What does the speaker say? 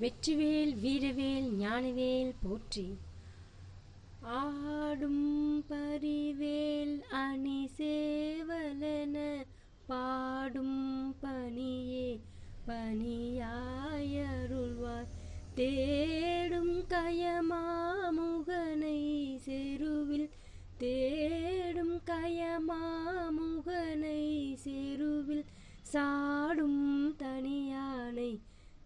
வெற்றிவேல் வீரவேல் ஞானவேல் போற்றி. ஆடும் பரிவேல் அணி சேவலன பாடும் பணியே பணியாயருள்வார் தேடும் கயமாமுகனை செருவில் தேடும் கயமாமுகனை செருவில் சாடும் தனியானை